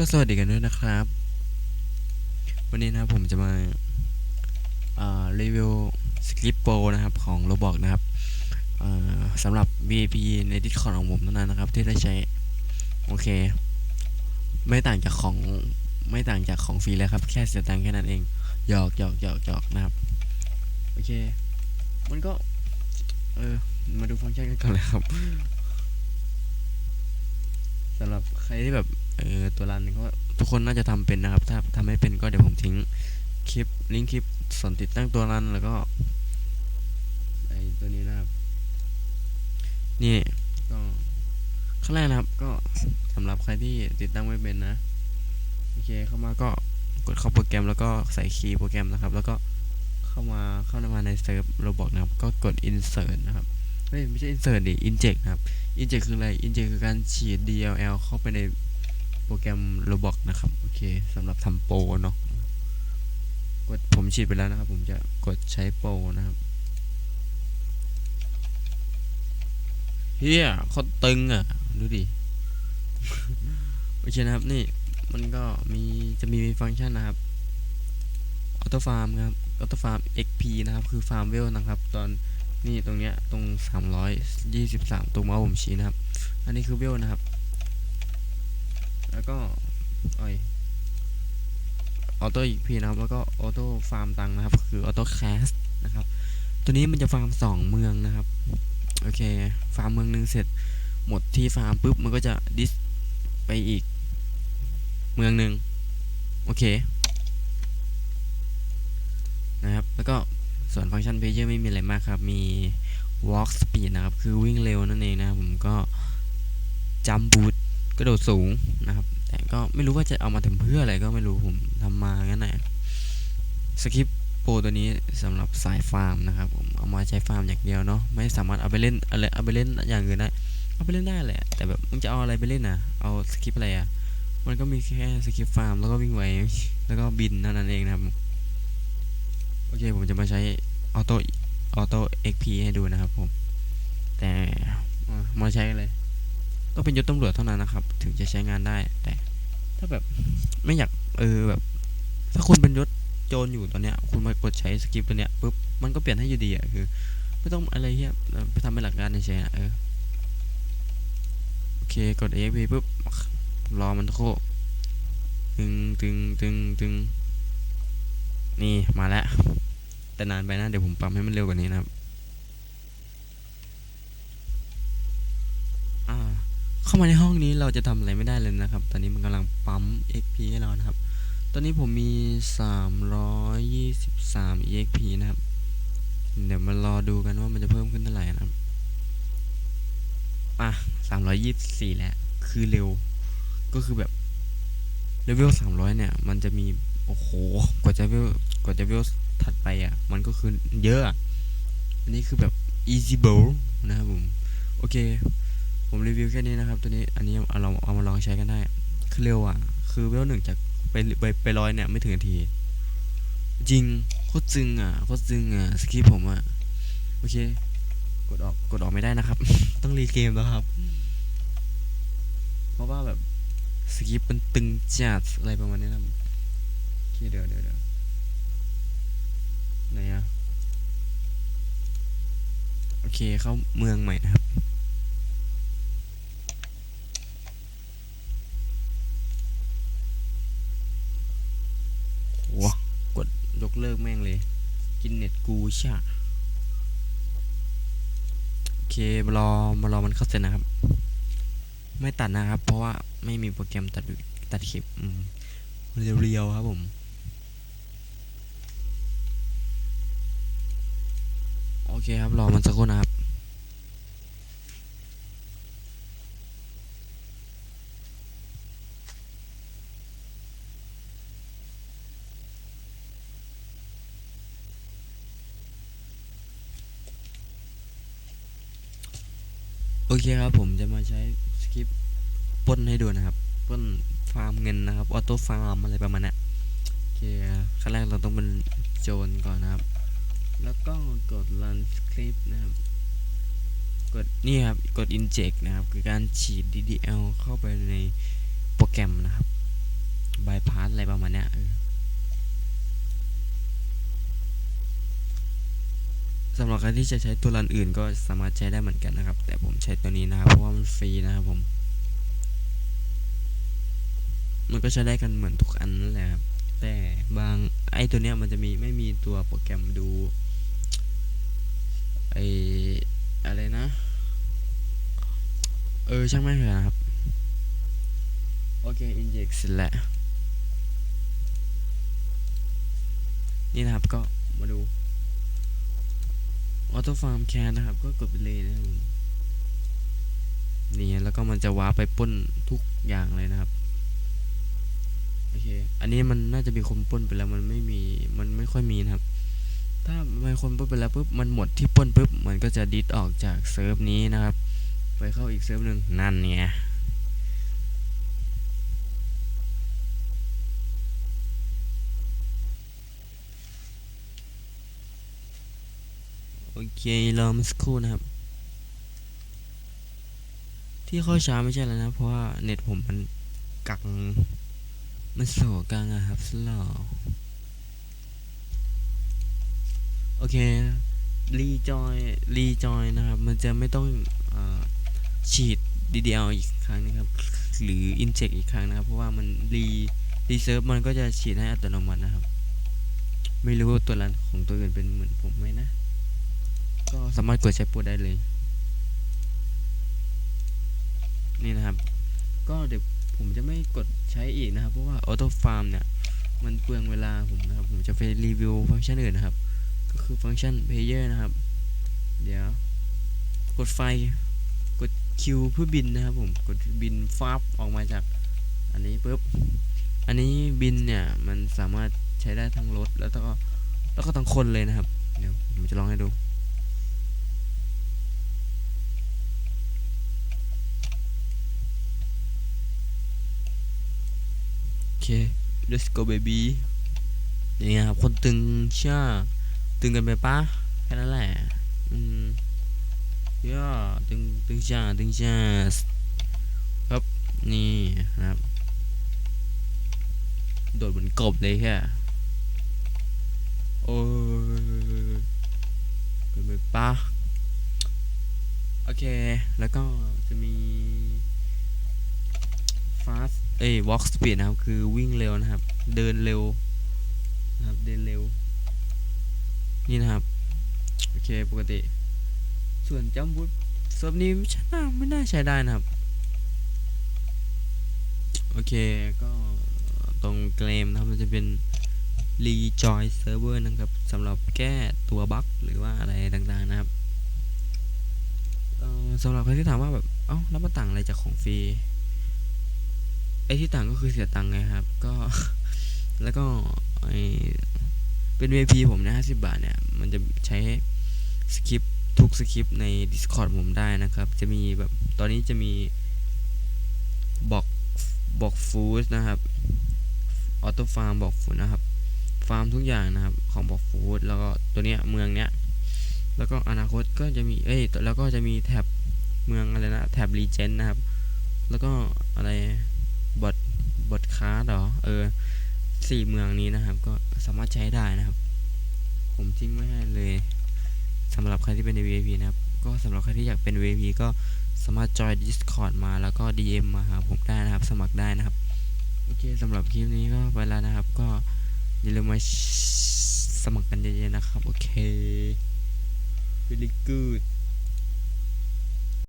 ก็สวัสดีกันด้วยนะครับ วันนี้นะครับผมจะมาารีวิวสคริปโปนะครับของ Roblox นะครับสำหรับ VIP ใน Discord ของผมเท่านั้นนะครับ ที่ได้ใช้ โอเค ไม่ต่างจากของไม่ต่างจากของฟรีแล้วครับ แค่เสียตังค์แค่นั้นเองหยอกหยอกหยอกหยอกนะครับ โอเค มันก็ เออ มาดูฟังก์ชันกันก่อนเลยครับสำหรับใครที่แบบ เออตัวรันก็ทุกคนน่าจะทำเป็นนะครับ ถ้าทำไม่เป็นก็เดี๋ยวผมทิ้งคลิปลิงก์คลิปส่วนติดตั้งตัวรันแล้วก็ไอตัวนี้นะครับ นี่ก็ขั้นแรกนะครับ ก็สำหรับใครที่ติดตั้งไม่เป็นนะโอเคเข้ามาก็กดเข้าโปรแกรมแล้วก็ใส่คีย์โปรแกรมนะครับ แล้วก็เข้ามาเข้ามาในเซิร์ฟโรบอกนะครับ ก็กด insert นะครับเฮ้ยไม่ใช่ insert ดิ inject นะครับ inject คืออะไร inject คือการฉีด DLL เข้าไปใน โปรแกรม Roblox นะครับ โอเคสำหรับทำโปรเนาะกดผมฉีดไปแล้วนะครับ ผมจะกดใช้โปรนะครับเฮียเขาตึงอะ ดูดิ โอเคนะครับ นี่มันก็มีจะมีฟังก์ชันนะครับออโต้ฟาร์มครับออโต้ฟาร์ม XP นะครับ คือฟาร์มเวลนะครับ ตอนนี่ตรงเนี้ยตรง 323 ตรงเมาส์ผมชี้นะครับ อันนี้คือเวลนะครับ แล้วก็เอ้ยออโต้อีกพีนะครับ แล้วก็ออโต้ฟาร์มตังค์นะครับ คือออโต้แคสนะครับ ตัวนี้มันจะฟาร์มสองเมืองนะครับ โอเค ฟาร์มเมืองหนึ่งเสร็จ หมดที่ฟาร์มปุ๊บ มันก็จะดิสไปอีก เมืองหนึ่งโอเค นะครับ แล้วก็ส่วนฟังก์ชันเพเยอร์ไม่มีอะไรมากครับ มี walk speed นะครับ คือวิ่งเร็วนั่นเองนะครับผมก็ jump boot กระโดดสูงนะครับ แต่ก็ไม่รู้ว่าจะเอามาทำเพื่ออะไรก็ไม่รู้ผมทำมางั้นแหละสคริปโปรตัวนี้สำหรับสายฟาร์มนะครับผมเอามาใช้ฟาร์มอย่างเดียวเนาะไม่สามารถเอาไปเล่นอะไรเอาไปเล่นอย่างอื่นได้เอาไปเล่นได้แหละ แต่แบบมึงจะเอาอะไรไปเล่นอะเอาสคริปอะไรอะมันก็มีแค่สคริปฟาร์มแล้วก็วิ่งไหวแล้วก็บินเท่านั้นเองนะครับโอเคผมจะมาใช้ออโต้ออโต้เอ็กพีให้ดูนะครับผมแต่มาใช้เลย ต้องเป็นยศตำรวจเท่านั้นนะครับ ถึงจะใช้งานได้ แต่ ถ้าแบบไม่อยากเออแบบ ถ้าคุณเป็นยศโจรอยู่ตอนเนี้ย คุณมากดใช้สกิปตัวเนี้ยปุ๊บมันก็เปลี่ยนให้อยู่ดีอะคือ ไม่ต้องอะไรเงี้ยไปทำเป็นหลักการเฉยๆอะเออโอเคกด AFP ปุ๊บรอมันโคตึงตึงตึงตึงนี่มาแล้วแต่นานไปนะ เดี๋ยวผมปรับให้มันเร็วกว่านี้นะครับ เข้ามาในห้องนี้เราจะทำอะไรไม่ได้เลยนะครับ ตอนนี้มันกำลังปั๊ม XP ให้เรานะครับ ตอนนี้ผมมี 323 EXP นะครับ เดี๋ยวมารอดูกันว่ามันจะเพิ่มขึ้นเท่าไหร่นะครับอะ324 แล้ว คือเร็ว ก็คือแบบเลเวล300 เนี่ย มันจะมี โอ้โห กว่าจะเวลกว่าจะเวลถัดไปอะ มันก็คือเยอะ อันนี้คือแบบ easy bow นะครับผม โอเค ผมรีวิวแค่นี้นะครับ ตัวนี้อันนี้เราเอามาลองใช้กันได้คือเร็วอะ คือเวลหนึ่งจากไปไปไปร้อยเนี่ยไม่ถึงนาที จริงโคตรจึงอะโคตรจึงอะสกิปผมอะโอเค กดออกกดออกไม่ได้นะครับ ต้องรีเกมแล้วครับ เพราะว่าแบบสกิปมันตึงจัดอะไรประมาณนี้นะครับโอเคเดี๋ยวเดี๋ยวเดี๋ยวไหนอะโอเคเข้าเมืองใหม่นะครับ ว้ากดยก เลิกแม่งเลย กินเน็ตกูใช่โอเคมารอมารอมันเข้าเสร็จนะครับ ไม่ตัดนะครับ เพราะว่าไม่มีโปรแกรมตัดตัดคลิปอืมเรียวๆครับผมโอเคครับรอมันสักครู่นะครับ เคครับผมจะมาใช้สคริปต์ป้นให้ดูนะครับป้นฟาร์มเงินนะครับออโต้ฟาร์มอะไรประมาณนี้ยโอเคขั้นแรกเราต้องเป็นโจรก่อนนะครับ แล้วก็กด run script นะครับ กดนี่ครับกด inject นะครับ คือการฉีด DDL เข้าไปในโปรแกรมนะครับบายพาสอะไรประมาณนี้เออ สำหรับใครที่จะใช้ตัวรันอื่นก็สามารถใช้ได้เหมือนกันนะครับ แต่ผมใช้ตัวนี้นะครับเพราะว่ามันฟรีนะครับผม มันก็ใช้ได้กันเหมือนทุกอันนั่นแหละครับแต่บางไอตัวเนี้ยมันจะมีไม่มีตัวโปรแกรมดูไออะไรนะ เออช่างแม่เลยนะครับ โอเค inject เสร็จแล้ว นี่นะครับก็มาดู auto farm cat นะครับ ก็กดไปเลยนะครับนี่แล้วก็มันจะว้าไปป้นทุกอย่างเลยนะครับโอเคอันนี้มันน่าจะมีคนป้นไปแล้วมันไม่มีมันไม่ค่อยมีนะครับ ถ้ามีคนป้นไปแล้วปุ๊บมันหมดที่ป้นปุ๊บมันก็จะดิสออกจากเซิร์ฟนี้นะครับ ไปเข้าอีกเซิร์ฟหนึ่งนั่นไง โอเครอมาสักครู่นะครับ ที่เข้าช้าไม่ใช่แล้วนะ เพราะว่าเน็ตผมมันกักมันโสกังอะครับสลอโอเครีจอยรีจอยนะครับ มันจะไม่ต้องอฉีด DDL อีกครั้งนะครับ หรือ inject อีกครั้งนะครับ เพราะว่ามันรีรีเซิร์ฟมันก็จะฉีดให้อัตโนมัตินะครับ ไม่รู้ว่าตัวรันของตัวอื่นเป็นเหมือนผมไหมนะ ก็สามารถกดใช้โปรได้เลย นี่นะครับ ก็เดี๋ยวผมจะไม่กดใช้อีกนะครับ เพราะว่า Auto Farm เนี่ย มันเปลืองเวลาผมนะครับ ผมจะไปรีวิวฟังก์ชันอื่นนะครับ ก็คือฟังก์ชัน Player นะครับ เดี๋ยว กดไฟ กด Q เพื่อบินนะครับผม กดบินฟ้าบออกมาจาก อันนี้ปุ๊บ อันนี้บินเนี่ย มันสามารถใช้ได้ทั้งรถแล้วก็แล้วก็ทั้งคนเลยนะครับ เดี๋ยวผมจะลองให้ดู โอเค let's go baby นี่ครับคนตึงเชื่อตึงกันไปปะแค่นั้นแหละ อืมย่าตึงตึงจ้าตึงจ้าครับ นี่นะครับ โดดเหมือนกบเลยแค่โอ้ยเป็นไปปะโอเค แล้วก็จะมี เอ้ย walk speed นะครับ คือวิ่งเร็วนะครับ เดินเร็วนะครับ เดินเร็ว นี่นะครับ โอเค ปกติ ส่วนจัมบูทเซิร์ฟนี้ไม่ใช่น่าไม่น่าใช้ได้นะครับ โอเค ก็ตรงเกมนะครับ มันจะเป็น rejoin server นะครับสำหรับแก้ตัวบั๊กหรือว่าอะไรต่างๆนะครับสำหรับใครที่ถามว่าแบบ เอ้า แล้วมันต่างอะไรจากของฟรี ไอ้ที่ต่างก็คือเสียตังค์ไงครับ ก็แล้วก็ไอเป็น VIP ผมนะ50 บาทเนี่ย มันจะใช้สคริปทุกสคริปใน Discord ผมได้นะครับ จะมีแบบตอนนี้จะมีบอกบอกฟูดนะครับออโต้ฟาร์มบอกฟูดนะครับ ฟาร์มทุกอย่างนะครับ ของบอกฟูดแล้วก็ตัวเนี้ยเมืองเนี้ยแล้วก็อนาคตก็จะมีเอ้ยแล้วก็จะมีแท็บเมืองอะไรนะแท็บรีเจนนะครับ แล้วก็อะไร บทค้าหรอ เออสี่เมืองนี้นะครับ ก็สามารถใช้ได้นะครับ ผมทิ้งไว้ให้เลยสำหรับใครที่เป็นใน VIP นะครับ ก็สำหรับใครที่อยากเป็น VIP ก็สามารถจอย Discord มาแล้วก็ DM มาหาผมได้นะครับ สมัครได้นะครับ โอเคสำหรับคลิปนี้ก็ไปแล้วนะครับ ก็อย่าลืมมาสมัครกันเยอะๆนะครับ โอเค very good